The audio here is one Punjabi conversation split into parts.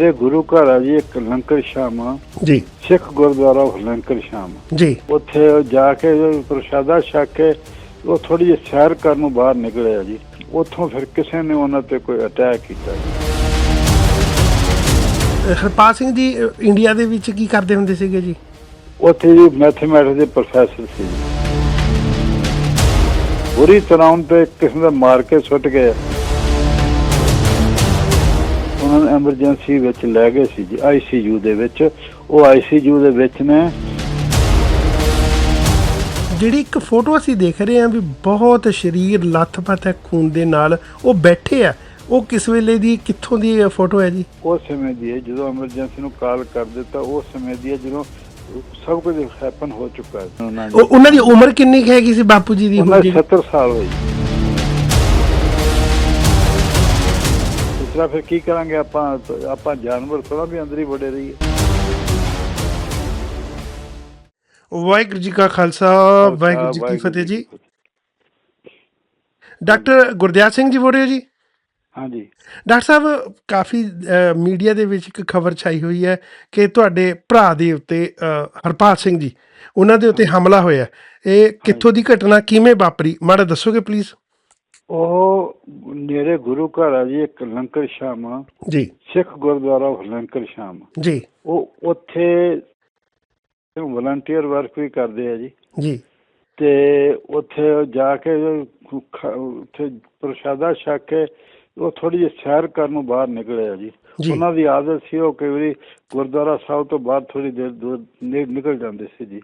ਮੇਰੇ ਗੁਰੂ ਘਰ ਆ ਜੀ ਇੱਕ ਲੰਕਰ ਸ਼ਾਮ ਜੀ। ਸਿੱਖ ਗੁਰਦੁਆਰਾ ਲੰਕਰ ਸ਼ਾਮ ਜੀ। ਉੱਥੇ ਜਾ ਕੇ ਪ੍ਰਸ਼ਾਦਾ ਛਕ ਕੇ ਉਹ ਥੋੜੀ ਜਿਹੀ ਸੈਰ ਕਰਨ ਨੂੰ ਬਾਹਰ ਨਿਕਲਿਆ ਜੀ। ਉੱਥੋਂ ਫਿਰ ਕਿਸੇ ਨੇ ਉਹਨਾਂ ਤੇ ਕੋਈ ਅਟੈਕ ਕੀਤਾ ਜੀ। ਹਰਪਾਲ ਸਿੰਘ ਜੀ ਇੰਡੀਆ ਦੇ ਵਿੱਚ ਕੀ ਕਰਦੇ ਹੁੰਦੇ ਸੀਗੇ ਜੀ? ਉੱਥੇ ਜੀ ਮੈਥਮੈਟਿਕਸ ਦੇ ਪ੍ਰੋਫੈਸਰ ਸੀ ਬੁਰੀ ਤਰ੍ਹਾਂ ਉਹਨਾਂ ਤੇ ਕਿਸਮ ਦਾ ਮਾਰ ਕੇ ਸੁੱਟ ਗਏ ਨੂੰ ਐਮਰਜੈਂਸੀ ਵਿੱਚ ਲੈ ਗਏ ਸੀ ਜੀ ਆਈਸੀਯੂ ਦੇ ਵਿੱਚ। ਉਹ ਆਈਸੀਯੂ ਦੇ ਵਿੱਚ ਨੇ। ਜਿਹੜੀ ਇੱਕ ਫੋਟੋ ਅਸੀਂ ਦੇਖ ਰਹੇ ਹਾਂ ਵੀ ਬਹੁਤ ਸਰੀਰ ਲੱਥਪੱਥ ਹੈ ਖੂਨ ਦੇ ਨਾਲ ਉਹ ਬੈਠੇ ਆ। ਉਹ ਕਿਸ ਵੇਲੇ ਦੀ ਕਿੱਥੋਂ ਦੀ ਫੋਟੋ ਹੈ ਜੀ? ਉਸ ਸਮੇਂ ਦੀ ਹੈ ਜਦੋਂ ਐਮਰਜੈਂਸੀ ਨੂੰ ਕਾਲ ਕਰ ਦਿੱਤਾ ਉਸ ਸਮੇਂ ਦੀ ਹੈ ਜਦੋਂ ਸਭ ਕੁਝ ਹੈਪਨ ਹੋ ਚੁੱਕਾ ਹੈ। ਉਹਨਾਂ ਦੀ ਉਹ- ਉਹਨਾਂ ਦੀ ਉਮਰ ਕਿੰਨੀ ਹੈਗੀ ਸੀ ਬਾਪੂ ਜੀ ਦੀ ਉਹਨਾਂ ਹੁਣ ਦੀ ਜੀ 70 ਸਾਲ ਹੋਈ। ਤਰ੍ਹਾਂ ਫਿਰ ਕੀ ਕਰਾਂਗੇ ਆਪਾਂ? ਆਪਾਂ ਜਾਨਵਰ ਥੋੜਾ ਵੀ ਅੰਦਰ ਹੀ ਵੜੇ ਰਹੀਏ। ਵਾਹਿਗੁਰੂ ਜੀ ਕਾ ਖਾਲਸਾ ਵਾਹਿਗੁਰੂ ਜੀ ਕੀ ਫਤਿਹ ਜੀ ਡਾਕਟਰ ਗੁਰਦਿਆਲ ਸਿੰਘ ਜੀ ਬੋਲ ਰਹੇ ਹੋ ਜੀ? ਹਾਂਜੀ। ਡਾਕਟਰ ਸਾਹਿਬ ਕਾਫੀ ਮੀਡੀਆ ਦੇ ਵਿੱਚ ਇੱਕ ਖਬਰ ਛਾਈ ਹੋਈ ਹੈ ਕਿ ਤੁਹਾਡੇ ਭਰਾ ਦੇ ਉੱਤੇ ਹਰਪਾਲ ਸਿੰਘ ਜੀ ਉਹਨਾਂ ਦੇ ਉੱਤੇ ਹਮਲਾ ਹੋਇਆ। ਇਹ ਕਿੱਥੋਂ ਦੀ ਘਟਨਾ ਕਿਵੇਂ ਵਾਪਰੀ? ਮਾੜਾ ਦੱਸੋਗੇ ਪਲੀਜ਼ ਉਹ ਮੇਰੇ ਗੁਰੂ ਘਰ ਆ ਜੀ ਇੱਕ ਲੰਕਰ ਸ਼ਾਮ ਜੀ। ਸਿੱਖ ਗੁਰਦੁਆਰਾ ਲੰਕਰ ਸ਼ਾਮ ਜੀ। ਉਹ ਉੱਥੇ ਵਲੰਟੀਅਰ ਵਰਕ ਵੀ ਕਰਦੇ ਆ ਜੀ। ਜੀ। ਤੇ ਉੱਥੇ ਜਾ ਕੇ ਉੱਥੇ ਪ੍ਰਸ਼ਾਦਾ ਛਕ ਕੇ ਉਹ ਥੋੜੀ ਜਿਹੀ ਸੈਰ ਕਰਨ ਨੂੰ ਬਾਹਰ ਨਿਕਲਿਆ ਜੀ। ਜੀ। ਉਹਨਾਂ ਦੀ ਆਦਤ ਸੀ ਉਹ ਕਈ ਵਾਰੀ ਗੁਰਦੁਆਰਾ ਸਾਹਿਬ ਤੋਂ ਬਾਹਰ ਥੋੜੀ ਦੇਰ ਦੂਰ ਨਿਕਲ ਜਾਂਦੇ ਸੀ ਜੀ।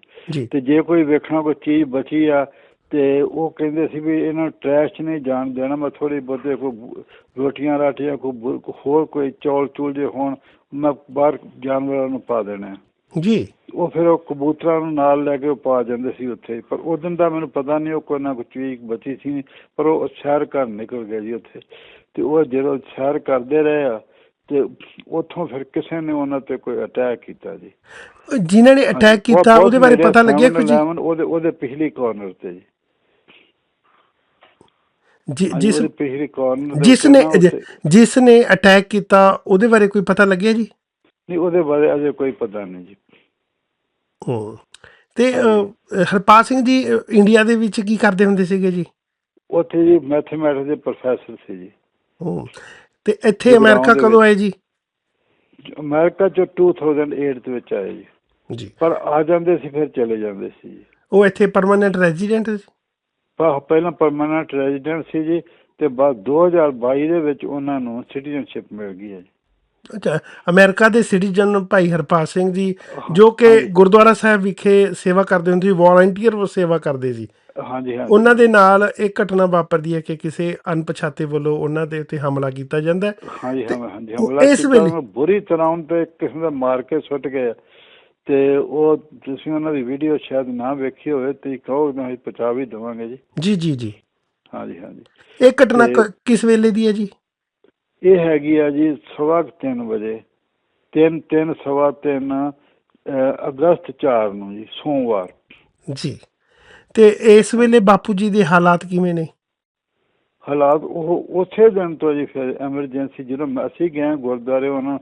ਤੇ ਜੇ ਕੋਈ ਵੇਖਣਾ ਕੋਈ ਚੀਜ਼ ਬਚੀ ਆ ਤੇ ਉਹ ਕਹਿੰਦੇ ਸੀ ਵੀ ਇਹਨਾਂ ਨੂੰ ਟਰੈਸ਼ 'ਚ ਨਹੀਂ ਜਾਣ ਦੇਣਾ ਮੈਂ ਥੋੜੀ ਬਹੁਤੇ ਕੋਈ ਬੁ- ਰੋਟੀਆਂ ਰਾਟੀਆਂ ਬੁ- ਹੋਰ ਕੋਈ ਚੌਲ ਚੂਲ ਜੇ ਹੋਣ ਮੈਂ ਬਾਹਰ ਜਾਨਵਰਾਂ ਨੂੰ ਪਾ ਦੇਣਾ। ਜੀ। ਉਹ ਫਿਰ ਉਹ ਕਬੂਤਰਾਂ ਨੂੰ ਨਾਲ ਲੈ ਕੇ ਉਹ ਪਾ ਜਾਂਦੇ ਸੀ ਉੱਥੇ। ਪਰ ਉਸ ਦਿਨ ਦਾ ਮੈਨੂੰ ਪਤਾ ਨਹੀਂ ਉਹ ਕੋਈ ਨਾ ਕੋਈ ਚੀਜ਼ ਬਚੀ ਸੀ ਪਰ ਉਹ ਸੈਰ ਕਰਨ ਨਿਕਲ ਗਏ ਜੀ ਉੱਥੇ। ਤੇ ਉਹ ਜਦੋਂ ਸੈਰ ਕਰਦੇ ਰਹੇ ਆ ਤੇ ਉੱਥੋਂ ਫਿਰ ਕਿਸੇ ਨੇ ਉਹਨਾਂ ਤੇ ਕੋਈ ਅਟੈਕ ਕੀਤਾ ਜੀ। ਜਿਨ੍ਹਾਂ ਨੇ ਅਟੈਕ ਕੀਤਾ ਉਹਦੇ ਬਾਰੇ ਪਤਾ ਲੱਗਿਆ ਕੁਝ? 7-11 ਉਹਦੇ ਉਹਦੇ ਪਿਛਲੀ ਕਾਰਨਰ ਤੇ ਜੀ। ਜੀ ਜਿਸ ਉਹਦੇ ਪਿਛਲੀ ਕਾਰਨਰ ਦੇ ਜਿਸ ਉੱਤੇ ਨੇ ਜਿਸ ਨੇ ਅਟੈਕ ਕੀਤਾ ਉਹਦੇ ਬਾਰੇ ਕੋਈ ਪਤਾ ਲੱਗਿਆ ਜੀ? ਨਹੀਂ ਉਹਦੇ ਬਾਰੇ ਅਜੇ ਕੋਈ ਪਤਾ ਨਹੀਂ ਜੀ। ਹੂੰ ਤੇ ਅ, ਹਰਪਾਲ ਸਿੰਘ ਜੀ ਅ, ਇੰਡੀਆ ਦੇ ਵਿੱਚ ਕੀ ਕਰਦੇ ਹੁੰਦੇ ਸੀਗੇ ਜੀ? ਉੱਥੇ ਜੀ ਮੈਥਮੈਟਿਕਸ ਦੇ ਪ੍ਰੋਫੈਸਰ ਸੀ ਜੀ। ਹੂੰ ਤੇ ਇੱਥੇ ਅਮਰੀਕਾ ਦੇ ਕਦੋਂ ਆਏ ਜੀ? ਅਮਰੀਕਾ ਚ 2008 ਦੇ ਵਿੱਚ ਆਏ ਜੀ। ਜੀ। ਪਰ ਆ ਜਾਂਦੇ ਸੀ ਫਿਰ ਚਲੇ ਜਾਂਦੇ ਸੀ ਜੀ। ਉਹ ਇੱਥੇ ਪਰਮਨੈਂਟ ਰੈਜ਼ੀਡੈਂਟ ਸੀ? ਪਹਿਲਾਂ ਪਰਮਾਨੈਂਟ ਰੈਜ਼ੀਡੈਂਟ ਸੀ ਜੀ ਤੇ ਬਾਅਦ 2022 ਦੇ ਵਿੱਚ ਉਹਨਾਂ ਨੂੰ ਸਿਟੀਜ਼ਨਸ਼ਿਪ ਮਿਲ ਗਈ ਹੈ ਜੀ। ਅੱਛਾ ਅਮਰੀਕਾ ਦੇ ਸਿਟੀਜ਼ਨ ਭਾਈ ਹਰਪਾਲ ਸਿੰਘ ਜੀ ਜੋ ਕਿ। ਗੁਰਦੁਆਰਾ ਸਾਹਿਬ ਵਿਖੇ ਸੇਵਾ ਕਰਦੇ ਹੁੰਦੇ ਸੀ ਵॉलੰਟੀਅਰ ਸੇਵਾ ਕਰਦੇ ਸੀ। ਹਾਂਜੀ ਹਾਂਜੀ। ਉਹਨਾਂ ਦੇ ਨਾਲ ਇਹ ਘਟਨਾ ਵਾਪਰਦੀ ਹੈ ਕਿ ਕਿਸੇ ਅਣਪਛਾਤੇ ਵੱਲੋਂ ਉਹਨਾਂ ਦੇ ਉੱਤੇ ਹਮਲਾ ਕੀਤਾ ਜਾਂਦਾ ਹੈ। ਹਾਂਜੀ ਹਾਂ ਹਾਂਜੀ ਉਹ ਹਮਲਾ ਇਸ ਵੇਲੇ- ਬੁਰੀ ਤਰ੍ਹਾਂ ਉਹਨਾਂ ਤੇ ਕਿਸਮ ਦਾ ਮਾਰ ਕੇ ਸੁੱਟ ਗਏ ਤੇ ਉਹ ਤੁਸੀਂ ਉਹਨਾਂ ਦੀ ਵੀਡੀਓ ਸ਼ਾਇਦ ਨਾ ਵੇਖੀ ਹੋਵੇ ਤੇ ਕਹੋ ਨਾ ਅਸੀਂ ਪਹੁੰਚਾ ਵੀ ਦੇਵਾਂਗੇ ਜੀ। ਜੀ ਜੀ ਜੀ। ਹਾਂਜੀ ਹਾਂਜੀ। ਇਹ ਘਟਨਾ ਕਿਸ ਵੇਲੇ ਦੀ ਹੈ ਜੀ? ਇਹ ਹੈਗੀ ਆ ਜੀ ਸਵਾ 3 ਵਜੇ। 3 3 ਸਵਾ 3 ਅਗਸਤ 4 ਨੂੰ ਜੀ ਸੋਮਵਾਰ। ਜੀ। ਤੇ ਇਸ ਵੇਲੇ ਬਾਪੂ ਜੀ ਦੇ ਹਾਲਾਤ ਕਿਵੇਂ ਨੇ? ਹਾਲਾਤ ਉਹ ਉਸੇ ਦਿਨ ਤੋਂ ਜੀ ਫਿਰ ਐਮਰਜੈਂਸੀ ਜਦੋਂ ਅਸੀਂ ਗਏ ਗੁਰਦੁਆਰੇ ਉਹਨਾਂ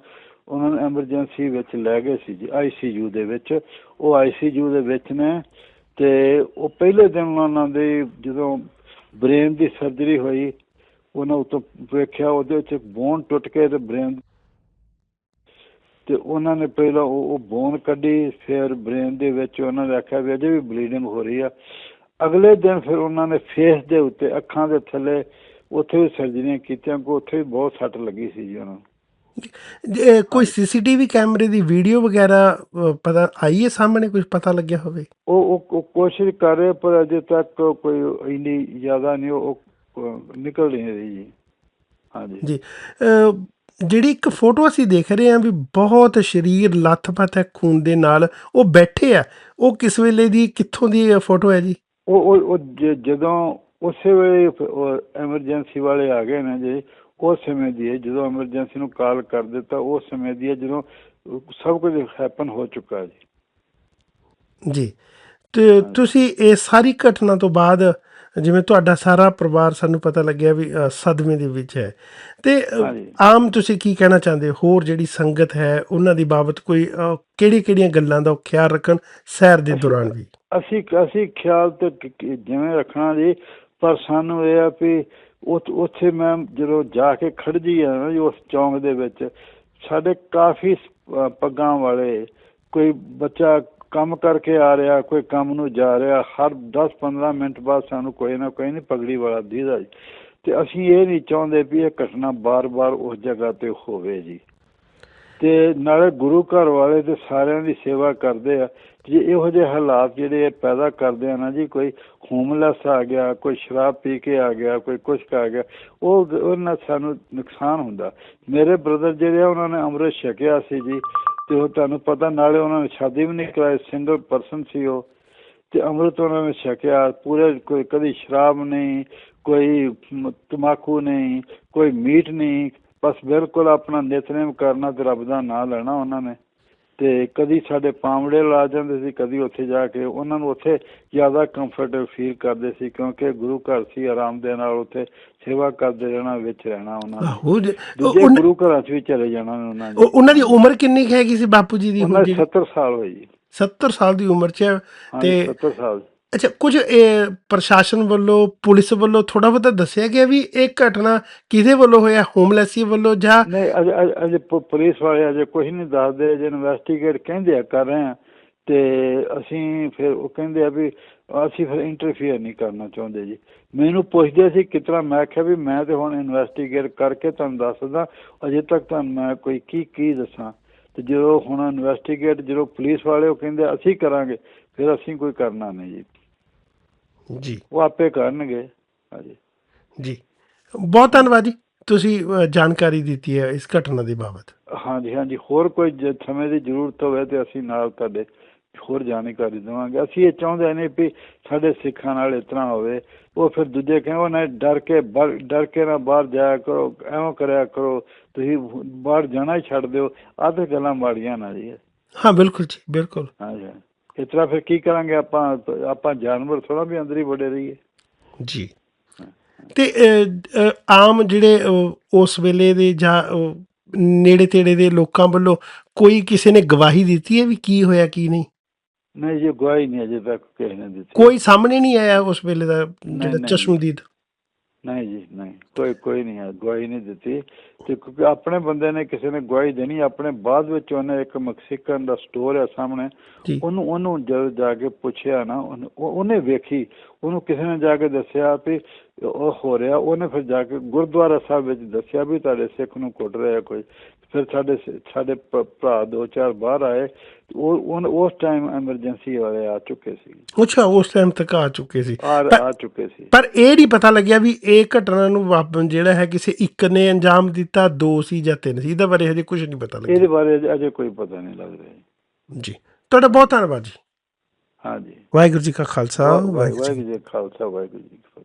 ਉਹਨਾਂ ਨੂੰ ਐਮਰਜੈਂਸੀ ਵਿੱਚ ਲੈ ਗਏ ਸੀ ਜੀ ਆਈਸੀਯੂ ਦੇ ਵਿੱਚ। ਉਹ ਆਈਸੀਯੂ ਦੇ ਵਿੱਚ ਨੇ ਤੇ ਉਹ ਪਹਿਲੇ ਦਿਨ ਉਹਨਾਂ ਦੇ ਜਦੋਂ ਬ੍ਰੇਨ ਦੀ ਸਰਜਰੀ ਹੋਈ, ਉਹਨਾਂ ਉਤੋਂ ਵੇਖਿਆ ਉਹਦੇ ਵਿੱਚ ਬੋਨ ਟੁੱਟ ਕੇ ਤੇ ਬ੍ਰੇਨ ਤੇ ਉਹਨਾਂ ਨੇ ਪਹਿਲਾਂ ਉਹ ਬੋਨ ਕੱਢੀ, ਫਿਰ ਬ੍ਰੇਨ ਦੇ ਵਿੱਚ ਉਹਨਾਂ ਨੇ ਆਖਿਆ ਵੀ ਅਜੇ ਵੀ ਬਲੀਡਿੰਗ ਹੋ ਰਹੀ ਆ। ਅਗਲੇ ਦਿਨ ਫਿਰ ਉਹਨਾਂ ਨੇ ਫੇਸ ਦੇ ਉੱਤੇ ਅੱਖਾਂ ਦੇ ਥੱਲੇ ਉੱਥੇ ਵੀ ਸਰਜਰੀਆਂ ਕੀਤੀਆਂ ਕੋ ਉੱਥੇ ਵੀ ਬਹੁਤ ਸੱਟ ਲੱਗੀ ਸੀ ਜੀ ਉਹਨਾਂ ਨੂੰ। ਕੋਈ ਸੀਸੀਟੀਵੀ ਕੈਮਰੇ ਦੀ ਵੀਡੀਓ ਵਗੈਰਾ ਪਤਾ ਆਈ ਹੈ ਸਾਹਮਣੇ ਕੁਝ ਪਤਾ ਲੱਗਿਆ ਹੋਵੇ? ਉਹ ਉਹ- ਕੋਸ਼ਿਸ਼ ਕਰ ਰਹੇ ਪਰ ਅਜੇ ਤੱਕ ਕੋਈ ਇੰਨੀ ਜ਼ਿਆਦਾ ਨਹੀਂ ਉਹ ਨਿਕਲ ਨਹੀਂ ਰਹੀ ਜੀ। ਹਾਂਜੀ। ਜੀ। ਜਿਹੜੀ ਇੱਕ ਫੋਟੋ ਅਸੀਂ ਦੇਖ ਰਹੇ ਹਾਂ ਵੀ ਬਹੁਤ ਸਰੀਰ ਲੱਥਪੱਥ ਹੈ ਖੂਨ ਦੇ ਨਾਲ ਉਹ ਬੈਠੇ ਆ। ਉਹ ਕਿਸ ਵੇਲੇ ਦੀ ਕਿੱਥੋਂ ਦੀ ਫੋਟੋ ਹੈ ਜੀ? ਉਹ ਉਹ ਜਦੋਂ ਉਸੇ ਵੇਲੇ ਐਮਰਜੈਂਸੀ ਵਾਲੇ ਆ ਗਏ ਨੇ ਜੀ। ਉਸ ਸਮੇਂ ਦੀ ਹੈ ਜਦੋਂ ਐਮਰਜੈਂਸੀ ਨੂੰ ਕਾਲ ਕਰ ਦਿੱਤਾ ਉਸ ਸਮੇਂ ਦੀ ਹੈ ਜਦੋਂ ਸਭ ਕੁਝ ਹੈਪਨ ਹੋ ਚੁੱਕਾ ਹੈ ਜੀ। ਜੀ। ਤੇ ਤੁਸੀਂ ਇਹ ਸਾਰੀ ਘਟਨਾ ਤੋਂ ਬਾਅਦ ਜਿਵੇਂ ਤੁਹਾਡਾ ਸਾਰਾ ਪਰਿਵਾਰ ਸਾਨੂੰ ਪਤਾ ਲੱਗਿਆ ਵੀ ਸਦਮੇ ਦੇ ਵਿੱਚ ਹੈ। ਤੇ। ਆਮ ਤੁਸੀਂ ਕੀ ਕਹਿਣਾ ਚਾਹੁੰਦੇ ਹੋ? ਹੋਰ ਜਿਹੜੀ ਸੰਗਤ ਹੈ ਉਹਨਾਂ ਦੀ ਬਾਬਤ ਕੋਈ ਕਿਹੜੀ ਕਿਹੜੀਆਂ ਗੱਲਾਂ ਦਾ ਖਿਆਲ ਰੱਖਣ ਸੈਰ ਦੇ ਦੌਰਾਨ ਵੀ? ਅਸੀਂ ਅਸੀਂ ਖਿਆਲ ਤੇ ਜਿਵੇਂ ਰੱਖਣਾ ਜੀ ਪਰ ਸਾਨੂੰ ਇਹ ਆ ਵੀ ਉੱਥੇ ਮੈਂ ਜਦੋਂ ਜਾ ਕੇ ਖੜਦੀ ਆ ਨਾ ਉਸ ਚੌਂਕ ਦੇ ਵਿੱਚ, ਸਾਡੇ ਕਾਫੀ ਪੱਗਾਂ ਵਾਲੇ, ਕੋਈ ਬੱਚਾ ਕੰਮ ਕਰਕੇ ਆ ਰਿਹਾ, ਕੋਈ ਕੰਮ ਨੂੰ ਜਾ ਰਿਹਾ, ਹਰ 10-15 ਮਿੰਟ ਬਾਅਦ ਸਾਨੂੰ ਕੋਈ ਨਾ ਕੋਈ ਨਹੀਂ ਪਗੜੀ ਵਾਲਾ ਦੀਦਾ ਤੇ ਅਸੀਂ ਇਹ ਨਹੀਂ ਚਾਹੁੰਦੇ ਵੀ ਇਹ ਘਟਨਾ ਬਾਰ-ਬਾਰ ਉਸ ਜਗ੍ਹਾ ਤੇ ਹੋਵੇ ਜੀ। ਤੇ ਨਾਲੇ ਗੁਰੂ ਘਰ ਵਾਲੇ ਤੇ ਸਾਰਿਆਂ ਦੀ ਸੇਵਾ ਕਰਦੇ ਆ। ਜੇ ਇਹੋ ਜਿਹੇ ਹਾਲਾਤ ਜਿਹੜੇ ਪੈਦਾ ਕਰਦੇ ਆ ਨਾ ਜੀ, ਕੋਈ ਹੋਮਲੈਸ ਆ ਗਿਆ, ਕੋਈ ਸ਼ਰਾਬ ਪੀ ਕੇ ਆ ਗਿਆ, ਕੋਈ ਕੁਛ ਆ ਗਿਆ, ਉਹ ਉਹਨਾਂ ਸਾਨੂੰ ਨੁਕਸਾਨ ਹੁੰਦਾ। ਮੇਰੇ ਬ੍ਰਦਰ ਜਿਹੜੇ ਆ, ਉਹਨਾਂ ਨੇ ਅੰਮ੍ਰਿਤ ਛਕਿਆ ਸੀ ਜੀ, ਤੇ ਉਹ ਤੁਹਾਨੂੰ ਪਤਾ ਨਾਲੇ ਉਹਨਾਂ ਨੇ ਸ਼ਾਦੀ ਵੀ ਨਹੀਂ ਕਰਾਈ ਸਿੰਗਲ ਪਰਸਨ ਸੀ ਉਹ। ਤੇ ਅੰਮ੍ਰਿਤ ਉਹਨਾਂ ਨੇ ਛਕਿਆ, ਪੂਰੇ ਕੋਈ ਕਦੀ ਸ਼ਰਾਬ ਨਹੀਂ, ਕੋਈ ਮ- ਤਮਾਕੂ ਨਹੀਂ, ਕੋਈ ਮੀਟ ਨਹੀਂ ਬਸ ਬਿਲਕੁਲ ਆਪਣਾ ਨਿਤਨੇਮ ਕਰਨਾ ਤੇ ਰੱਬ ਦਾ ਨਾਮ ਲੈਣਾ ਉਹਨਾਂ ਨੇ। ਤੇ ਕਦੀ ਸਾਡੇ ਪਾਮੜੇ ਲਾ ਜਾਂਦੇ ਸੀ ਕਦੀ ਉੱਥੇ ਜਾ ਕੇ ਉਹਨਾਂ ਨੂੰ ਉੱਥੇ ਜ਼ਿਆਦਾ ਕੰਫਰਟੇਬਲ ਫੀਲ ਕਰਦੇ ਸੀ ਕਿਉਂਕਿ ਗੁਰੂ ਘਰ ਸੀ ਆਰਾਮ ਦੇ ਨਾਲ ਉੱਥੇ ਸੇਵਾ ਕਰਦੇ ਰਹਿਣਾ ਵਿੱਚ ਰਹਿਣਾ ਉਹਨਾਂ ਨੇ। ਦੂਜੇ ਗੁਰੂ ਘਰਾਂ 'ਚ ਵੀ ਚਲੇ ਜਾਣਾ ਉਹਨਾਂ ਨੇ। ਉਹ- ਉਹਨਾਂ ਦੀ ਉਮਰ ਕਿੰਨੀ ਹੈਗੀ ਸੀ ਬਾਪੂ ਜੀ ਦੀ ਹੁਣ ਉਹਨਾਂ ਦੀ ਜਿਹੜੀ 70 ਸਾਲ ਹੋਈ ਜੀ। 70 ਸਾਲ ਦੀ ਉਮਰ 'ਚ ਤੇ 70 ਸਾਲ। ਅੱਛਾ, ਕੁਝ, ਇਹ ਪ੍ਰਸ਼ਾਸਨ ਵੱਲੋਂ, ਪੁਲਿਸ ਵੱਲੋਂ ਥੋੜਾ ਬਹੁਤਾ ਦੱਸਿਆ ਗਿਆ ਵੀ ਇਹ ਘਟਨਾ ਕਿਹਦੇ ਵੱਲੋਂ ਹੋਇਆ? ਹੋਮਲੈਸੀ ਵੱਲੋਂ ਜਾਂ ਨਹੀਂ, ਅਜੇ ਪੁਲਿਸ ਵਾਲੇ ਅਜੇ ਕੁਝ ਨਹੀਂ ਦੱਸਦੇ ਜੇ ਇਨਵੈਸਟੀਗੇਟ ਕਹਿੰਦੇ ਆ, ਕਰ ਰਹੇ ਆ। ਤੇ ਅਸੀਂ ਫਿਰ ਉਹ ਕਹਿੰਦੇ ਆ ਵੀ ਅਸੀਂ ਫਿਰ ਇੰਟਰਫੇਅਰ ਨਹੀਂ ਕਰਨਾ ਚਾਹੁੰਦੇ ਜੀ। ਮੈਨੂੰ ਪੁੱਛਦੇ ਸੀ ਕਿਤਨਾ ਮੈਂ ਕਿਹਾ ਵੀ ਮੈਂ ਤੇ ਹੁਣ ਇਨਵੈਸਟੀਗੇਟ ਕਰਕੇ ਤੁਹਾਨੂੰ ਦੱਸਦਾ, ਅਜੇ ਤੱਕ ਤਾਂ ਮੈਂ ਕੋਈ ਕੀ ਕੀ ਦੱਸਾਂ। ਤੇ ਜਦੋਂ ਹੁਣ ਇਨਵੈਸਟੀਗੇਟ ਜਦੋਂ ਪੁਲਿਸ ਵਾਲੇ ਉਹ ਕਹਿੰਦੇ ਅਸੀਂ ਕਰਾਂਗੇ, ਫਿਰ ਅਸੀਂ ਕੋਈ ਕਰਨਾ ਨਹੀਂ ਜੀ। ਜੀ। ਉਹ ਆਪੇ ਕਰਨਗੇ। ਹਾਂਜੀ। ਜੀ। ਬਹੁਤ ਧੰਨਵਾਦ ਜੀ। ਤੁਸੀਂ ਜਾਣਕਾਰੀ ਦਿੱਤੀ ਹੈ ਇਸ ਘਟਨਾ ਦੇ ਬਾਬਤ। ਹਾਂਜੀ ਹਾਂਜੀ। ਹੋਰ ਕੋਈ ਸਮੇਂ ਦੀ ਜ਼ਰੂਰਤ ਹੋਵੇ ਤੇ ਅਸੀਂ ਨਾਲ ਤੁਹਾਡੇ ਹੋਰ ਜਾਣਕਾਰੀ ਦੇਵਾਂਗੇ। ਅਸੀਂ ਇਹ ਚਾਹੁੰਦੇ ਨਹੀਂ ਵੀ ਸਾਡੇ ਸਿੱਖਾਂ ਨਾਲ ਤਰ੍ਹਾਂ ਹੋਵੇ। ਉਹ ਫਿਰ ਦੂਜੇ ਕਹਿੰਦੇ ਉਹ ਨਾ ਡਰ ਕੇ ਡਰ ਕੇ ਨਾ ਬਾਹਰ ਜਾਇਆ ਕਰੋ। ਐਵੇਂ ਕਰਿਆ ਕਰੋ। ਤੁਸੀਂ ਬਾਹਰ ਜਾਣਾ ਹੀ ਛੱਡ ਦਿਓ। ਆਹ ਤੇ ਗੱਲਾਂ ਮਾੜੀਆਂ ਨਾ ਜੀ। ਹਾਂ ਬਿਲਕੁਲ ਜੀ ਬਿਲਕੁਲ। ਹਾਂਜੀ। ਇਸ ਤਰ੍ਹਾਂ ਫਿਰ ਕੀ ਕਰਾਂਗੇ ਆਪਾਂ? ਆਪਾਂ ਜਾਨਵਰ ਥੋੜਾ ਵੀ ਅੰਦਰ ਹੀ ਵੜੇ ਰਹੀਏ। ਜੀ। ਤੇ ਆਮ ਜਿਹੜੇ ਉਸ ਵੇਲੇ ਦੇ ਜਾਂ ਨੇੜੇ ਤੇੜੇ ਦੇ ਲੋਕਾਂ ਵੱਲੋਂ ਕੋਈ ਕਿਸੇ ਨੇ ਗਵਾਹੀ ਦਿੱਤੀ ਹੈ ਵੀ ਕੀ ਹੋਇਆ ਕੀ ਨਹੀਂ? ਨਹੀਂ ਜੀ ਗਵਾਹੀ ਨਹੀਂ ਅਜੇ ਤੱਕ ਕਿਸੇ ਨੇ ਦਿੱਤੀ। ਕੋਈ ਸਾਹਮਣੇ ਨਹੀਂ ਆਇਆ ਉਸ ਵੇਲੇ ਦਾ ਜਿਹੜਾ ਨਹੀਂ। ਚਸ਼ਮਦੀਦ? ਨਹੀਂ ਜੀ ਨਹੀਂ। ਕੋਈ ਕੋਈ ਨਹੀਂ ਹੈ ਗਵਾਹੀ ਨਹੀਂ ਦਿੱਤੀ। ਤੇ ਕਿਉਂਕਿ ਆਪਣੇ ਬੰਦੇ ਨੇ ਕਿਸੇ ਨੇ ਗਵਾਹੀ ਦੇਣੀ ਆਪਣੇ ਬਾਅਦ ਵਿੱਚ ਉਹਨੇ ਇੱਕ ਮੈਕਸੀਕਨ ਦਾ ਸਟੋਰ ਹੈ ਸਾਹਮਣੇ ਉਹਨੂੰ ਉਹਨੂੰ ਜਦ ਜਾ ਕੇ ਪੁੱਛਿਆ ਨਾ ਉਹਨੇ ਉਹ- ਉਹਨੇ ਵੇਖੀ ਉਹਨੂੰ ਕਿਸੇ ਨੇ ਜਾ ਕੇ ਦੱਸਿਆ ਵੀ ਉਹ ਹੋ ਰਿਹਾ ਉਹਨੇ ਫਿਰ ਜਾ ਕੇ ਗੁਰਦੁਆਰਾ ਸਾਹਿਬ ਵਿੱਚ ਦੱਸਿਆ ਵੀ ਤੁਹਾਡੇ ਸਿੱਖ ਨੂੰ ਕੁੱਟ ਰਿਹਾ ਕੋਈ। ਫਿਰ ਸਾਡੇ ਸਾਡੇ ਭਰਾ ਦੋ ਚਾਰ ਬਾਹਰ ਆਏ ਉਹ ਉਸ ਟਾਈਮ ਐਮਰਜੈਂਸੀ ਵਾਲੇ ਆ ਚੁੱਕੇ ਸੀ। ਅੱਛਾ ਉਸ ਟਾਈਮ ਤੱਕ ਆ ਚੁੱਕੇ ਸੀ। ਆ ਚੁੱਕੇ ਸੀ। ਪਰ ਇਹ ਨਹੀਂ ਪਤਾ ਲੱਗਿਆ ਵੀ ਇਹ ਘਟਨਾ ਨੂੰ ਜਿਹੜਾ ਹੈ ਕਿਸੇ ਇੱਕ ਨੇ ਅੰਜਾਮ ਦਿੱਤਾ ਦੋ ਸੀ ਜਾਂ ਤਿੰਨ ਸੀ ਇਹਦੇ ਬਾਰੇ ਹਜੇ ਕੁਝ ਨਹੀਂ ਪਤਾ ਇਹਦੇ ਲੱਗਿਆ ਬਾਰੇ ਅਜੇ- ਕੋਈ ਪਤਾ ਨਹੀਂ ਲੱਗ ਰਿਹਾ ਜੀ। ਤੁਹਾਡਾ ਬਹੁਤ ਧੰਨਵਾਦ ਜੀ। ਹਾਂਜੀ ਵਾਹਿਗੁਰੂ ਜੀ ਕਾ ਖਾਲਸਾ ਵਾਹਿਗੁਰੂ ਜੀ ਕੀ ਵਾਹਿਗੁਰੂ ਜੀ ਕਾ ਖਾਲਸਾ ਵਾਹਿਗੁਰੂ ਜੀ ਕੀ ਫਤਿਹ।